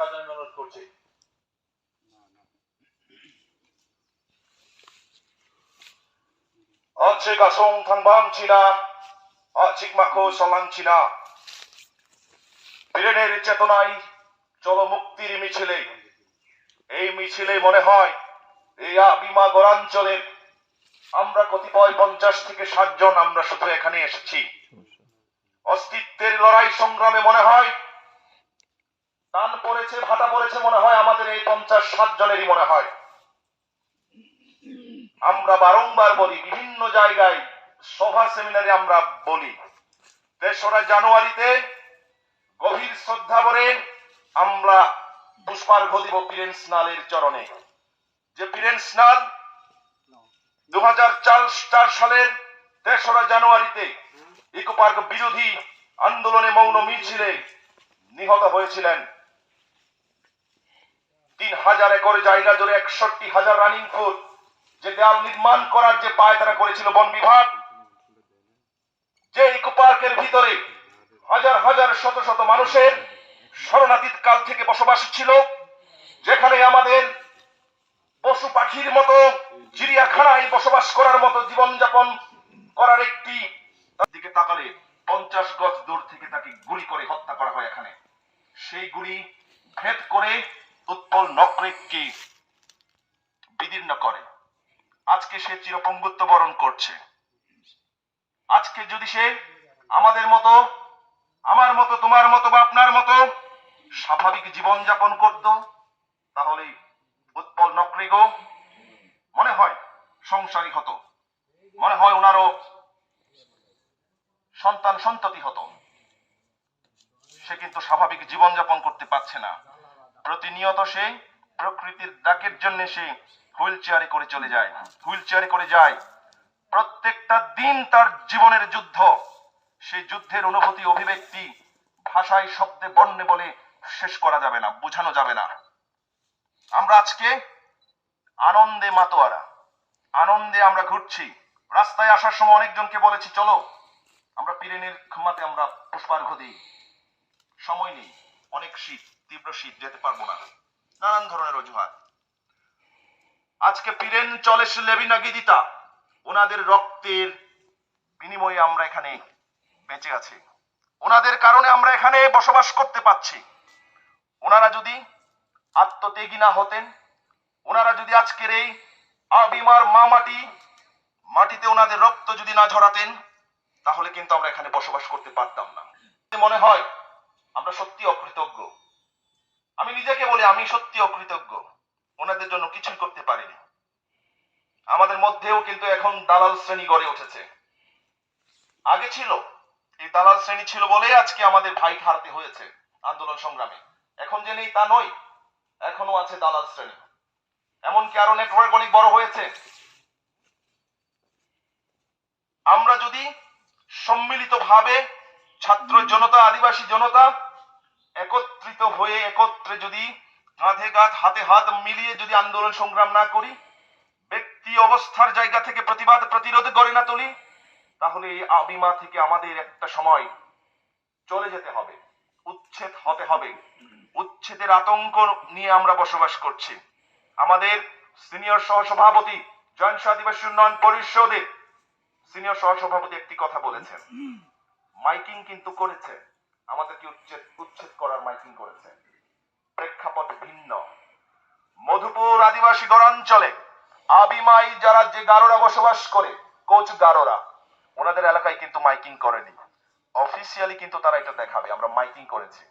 রাখার জন্য অনুরোধ করছি সং থাংবাং চিনা অচিক মাখো সলাং চিনা। চেতনায় চলো মুক্তির মিছিলে। এই মিছিলে মনে হয়, এই আবিমা গড়াঞ্চলের আমরা কতিপয় পঞ্চাশ থেকে ষাট জন আমরা শুধু এখানে এসেছি। অস্তিত্বের লড়াই সংগ্রামে মনে হয় টান পড়েছে ভাটা পড়েছে মনে হয়, আমাদের এই পঞ্চাশ, ষাট জনেরই মনে হয়। আমরা বারংবার বলি, বিভিন্ন জায়গায়, সভা সেমিনারে আমরা বলি, তেসরা জানুয়ারিতে গভীর শ্রদ্ধা ভরে আমরা পুষ্পার্ঘ দিব পীরেন স্নালের চরণে। যে পীরেন স্নাল দু চার সালের তেসরা জানুয়ারিতে ইকো পার্ক বিরোধী আন্দোলনে মৌন মিছিলে নিহত হয়েছিলেন। তিন হাজার একর জায়গা জুড়ে একষট্টি হাজার রানিং ফুট যে দেয়াল নির্মাণ করার যে পায় তারা করেছিল বন বিভাগ। যে ইকো পার্কের ভিতরে হাজার হাজার শত শত মানুষের শরণাতীত কাল থেকে বসবাস ছিল, যেখানে আমাদের পশু পাখির মতো চিড়িয়াখানায় বসবাস করার মতো জীবনযাপন করার একটি দিকে তাকালে পঞ্চাশ গজ দূর থেকে তাকে গুলি করে হত্যা করা হয় এখানে। সেই গুলি ভেদ করে উৎপল নকরেককে বিদীর্ণ করে। আজকে সে চিরপঙ্গুত্ব বরণ করছে। আজকে যদি সে আমাদের মতো, আমার মতো, তোমার মতো বা আপনার মতো স্বাভাবিক জীবন যাপন করত, তাহলে উৎপল নকরিগ মনে হয় সংসারী হতো। মনে হয় ওনারও সন্তান সন্ততি হতো। সে কিন্তু স্বাভাবিক জীবন যাপন করতে পারছে না। প্রতিনিয়ত সে প্রকৃতির ডাকের জন্য সে হুইল চেয়ারে করে চলে যায়, হুইল চেয়ারে করে যায়। প্রত্যেকটা দিন তার জীবনের যুদ্ধ। সেই যুদ্ধের অনুভূতি, অভিব্যক্তি ভাষায়, শব্দে, বর্ণে বলে শেষ করা যাবে না, বোঝানো যাবে না। আমরা আজকে আনন্দে মাতোয়ারা, আনন্দে আমরা ঘুরছি। রাস্তায় আসার সময় অনেকজনকে বলেছি, চলো, আমরা পিরেনের ক্ষমাতে আমরা পুষ্পার্ঘ দিই। সময় নেই। অনেক শীত, তীব্র শীত, যেতে পারব না। নানান ধরনের অজুহাত। আজকে পিরেন চলে লেবিনা গিদিতা, ওনাদের রক্তের বিনিময়ে আমরা এখানে বেঁচে আছি। ওনাদের কারণে আমরা এখানে বসবাস করতে পাচ্ছি ওনারা যদি আত্মত্যাগী না হতেন, ওনারা যদি আজকের এই আবিমার মা মাটি মাটিতে ওনাদের রক্ত যদি না ঝরাতেন, তাহলে কিন্তু আমরা এখানে বসবাস করতে পারতাম না। মনে হয় আমরা সত্যি অকৃতজ্ঞ। আমি নিজেকে বলি আমি সত্যি অকৃতজ্ঞ। ওনাদের জন্য কিছুই করতে পারিনি। আমাদের মধ্যেও কিন্তু এখন দালাল শ্রেণি গড়ে উঠেছে। আগে ছিল, এই দালাল শ্রেণি ছিল বলে আজকে আমাদের ভাই হারাতে হয়েছে আন্দোলন সংগ্রামে। এখন যে নেই তা নয় এখনও আছে দালাল শ্রেণি। এমনকি আরও নেটওয়ার্ক অনেক বড় হয়েছে। আমরা যদি সম্মিলিতভাবে ছাত্র জনতা, আদিবাসী জনতা একত্রিত হয়ে, একত্রে যদি কাঁধে কাঁধ হাতে হাত মিলিয়ে যদি আন্দোলন সংগ্রাম না করি, ব্যক্তি অবস্থার জায়গা থেকে প্রতিবাদ, প্রতিরোধ গড়ে না তুলি, তাহলে এই আবিমা থেকে আমাদের একটা সময় চলে যেতে হবে, উচ্ছেদ হতে হবে। উচ্ছেদের আতঙ্ক নিয়ে আমরা বসবাস করছি। আমাদের সিনিয়র সহসভাপতি জয়েন্ট আদিবাসী উন্নয়ন পরিষদের সিনিয়র সহসভাপতি একটি কথা বলেছেন। মাইকিং কিন্তু করেছে। আমাদেরকে উচ্ছেদ উচ্ছেদ করার মাইকিং করেছে? প্রেক্ষাপট ভিন্ন। মধুপুর আদিবাসী গড়াঞ্চলে আবিমাই যারা যে গারোরা বসবাস করে, কোচ গারোরা, ওনাদের এলাকায় কিন্তু মাইকিং করেনি। অফিসিয়ালি কিন্তু তারা এটা দেখাবে, আমরা মাইকিং করেছি।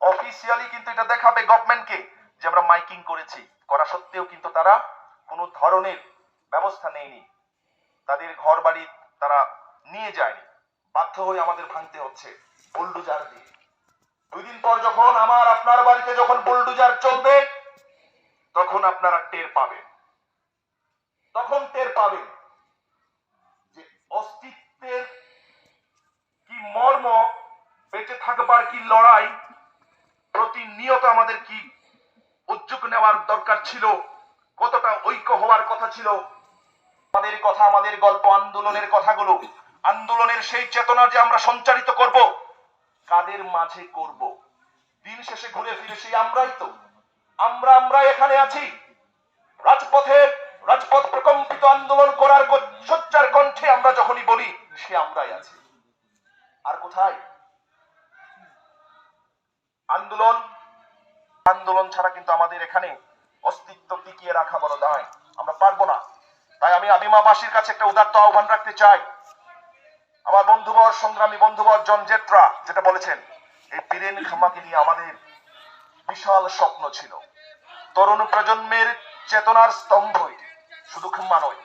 অফিসিয়ালি কিন্তু এটা দেখাবে গভর্নমেন্টকে যে আমরা মাইকিং করেছি। করা সত্ত্বেও কিন্তু তারা কোনো ধরনের ব্যবস্থা নেয়নি। তাদের ঘর বাড়ি তারা নিয়ে যায়নি। বাধ্য হয়ে আমাদের ভাঙতে হচ্ছে, বুলডুজার দিয়ে। দুই দিন পর যখন আমার আপনার বাড়িতে যখন বুলডুজার চলবে, তখন আপনারা টের পাবেন। তখন টের পাবেন যে অস্তিত্বের কি মর্ম, বেঁচে থাকবার কি লড়াই, প্রতিনিয়ত আমাদের কি উদ্যোগ নেওয়ার দরকার ছিল, কতটা ঐক্য হওয়ার কথা ছিল, আমাদের কথা, আমাদের গল্প, আন্দোলনের কথাগুলো আন্দোলনের সেই চেতনা যে আমরা সঞ্চারিত করব, কাদের মাঝে করব? দিন শেষে ঘুরে ফিরে সেই আমরাই তো। আমরা আমরা এখানে আছি। রাজপথে রাজপথ প্রকম্পিত আন্দোলন করার সোচ্চার কণ্ঠে আমরা যখনই বলি, সে আমরাই আছি। আর কোথায়? আন্দোলন? আন্দোলন ছাড়া কিন্তু আমাদের এখানে অস্তিত্ব টিকিয়ে রাখা বড় দায় আমরা পারব না। তাই আমি আবিমাবাসীর কাছে একটা উদাত্ত আহ্বান রাখতে চাই। আমার বন্ধুবর, সংগ্রামী বন্ধুবর জন জেত্রা যেটা বলেছেন, এই বীরেন খামাকে নিয়ে আমাদের বিশাল স্বপ্ন ছিল। তরুণ প্রজন্মের চেতনার স্তম্ভ এটি, শুধু খাম্মা নয়।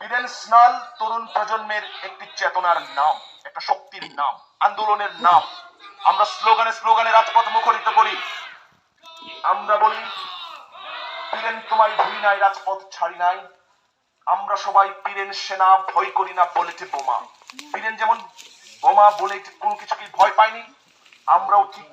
বীরেন স্নাল তরুণ প্রজন্মের একটি চেতনার নাম, একটা শক্তির নাম, আন্দোলনের নাম। আমরা স্লোগানে স্লোগানে রাজপথ মুখরিত করি। আমরা বলি, বীরেন তোমায় ভুলি নাই, রাজপথ ছাড়ি নাই। আমরা সবাই বীরেন সেনা, ভয় করি না বলেছে বোমা। বীরেন যেমন বোমা বলে কোনো কিছুকে ভয় পাইনি আমরাও ঠিক